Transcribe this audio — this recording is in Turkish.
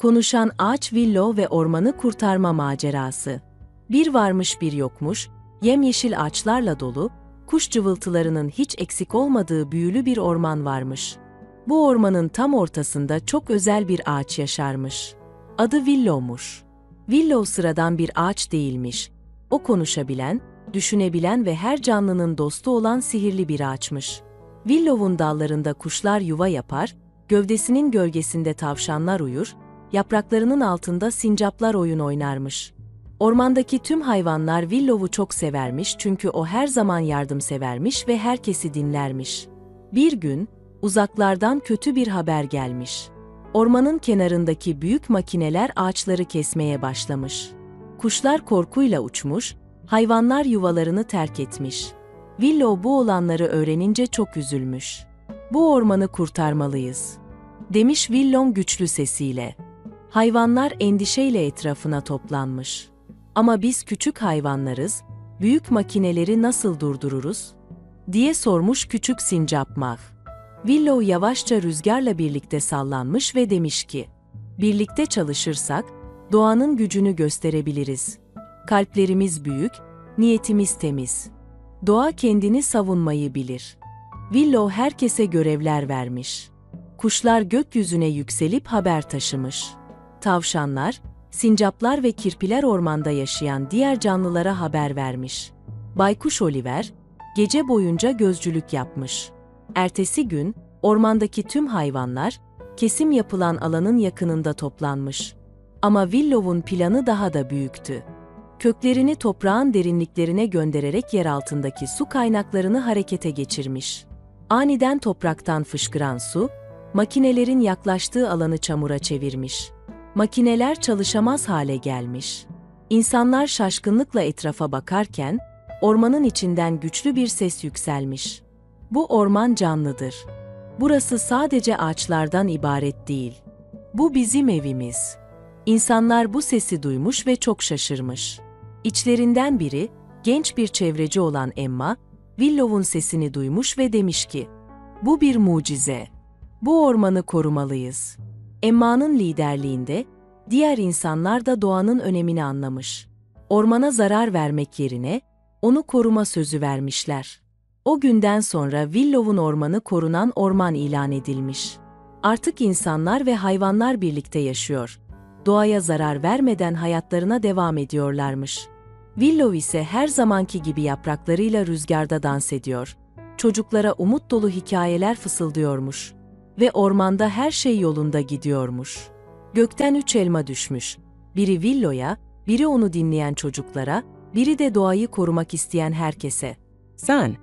Konuşan Ağaç Willow ve Ormanı Kurtarma Macerası Bir varmış bir yokmuş, yemyeşil ağaçlarla dolu, kuş cıvıltılarının hiç eksik olmadığı büyülü bir orman varmış. Bu ormanın tam ortasında çok özel bir ağaç yaşarmış. Adı Willow'muş. Willow sıradan bir ağaç değilmiş. O konuşabilen, düşünebilen ve her canlının dostu olan sihirli bir ağaçmış. Willow'un dallarında kuşlar yuva yapar, gövdesinin gölgesinde tavşanlar uyur, yapraklarının altında sincaplar oyun oynarmış. Ormandaki tüm hayvanlar Willow'u çok severmiş çünkü o her zaman yardımsevermiş ve herkesi dinlermiş. Bir gün, uzaklardan kötü bir haber gelmiş. Ormanın kenarındaki büyük makineler ağaçları kesmeye başlamış. Kuşlar korkuyla uçmuş, hayvanlar yuvalarını terk etmiş. Willow bu olanları öğrenince çok üzülmüş. Bu ormanı kurtarmalıyız, demiş Willow güçlü sesiyle. Hayvanlar endişeyle etrafına toplanmış. Ama biz küçük hayvanlarız, büyük makineleri nasıl durdururuz? diye sormuş küçük sincap Mah. Willow yavaşça rüzgarla birlikte sallanmış ve demiş ki, birlikte çalışırsak, doğanın gücünü gösterebiliriz. Kalplerimiz büyük, niyetimiz temiz. Doğa kendini savunmayı bilir. Willow herkese görevler vermiş. Kuşlar gökyüzüne yükselip haber taşımış. Tavşanlar, sincaplar ve kirpiler ormanda yaşayan diğer canlılara haber vermiş. Baykuş Oliver, gece boyunca gözcülük yapmış. Ertesi gün, ormandaki tüm hayvanlar, kesim yapılan alanın yakınında toplanmış. Ama Willow'un planı daha da büyüktü. Köklerini toprağın derinliklerine göndererek yer altındaki su kaynaklarını harekete geçirmiş. Aniden topraktan fışkıran su, makinelerin yaklaştığı alanı çamura çevirmiş. Makineler çalışamaz hale gelmiş. İnsanlar şaşkınlıkla etrafa bakarken, ormanın içinden güçlü bir ses yükselmiş. Bu orman canlıdır. Burası sadece ağaçlardan ibaret değil. Bu bizim evimiz. İnsanlar bu sesi duymuş ve çok şaşırmış. İçlerinden biri, genç bir çevreci olan Emma, Willow'un sesini duymuş ve demiş ki, bu bir mucize. Bu ormanı korumalıyız. Emma'nın liderliğinde, diğer insanlar da doğanın önemini anlamış. Ormana zarar vermek yerine, onu koruma sözü vermişler. O günden sonra Willow'un ormanı korunan orman ilan edilmiş. Artık insanlar ve hayvanlar birlikte yaşıyor. Doğaya zarar vermeden hayatlarına devam ediyorlarmış. Willow ise her zamanki gibi yapraklarıyla rüzgarda dans ediyor. Çocuklara umut dolu hikayeler fısıldıyormuş. Ve ormanda her şey yolunda gidiyormuş. Gökten üç elma düşmüş. Biri Willow'ya, biri onu dinleyen çocuklara, biri de doğayı korumak isteyen herkese. Sen,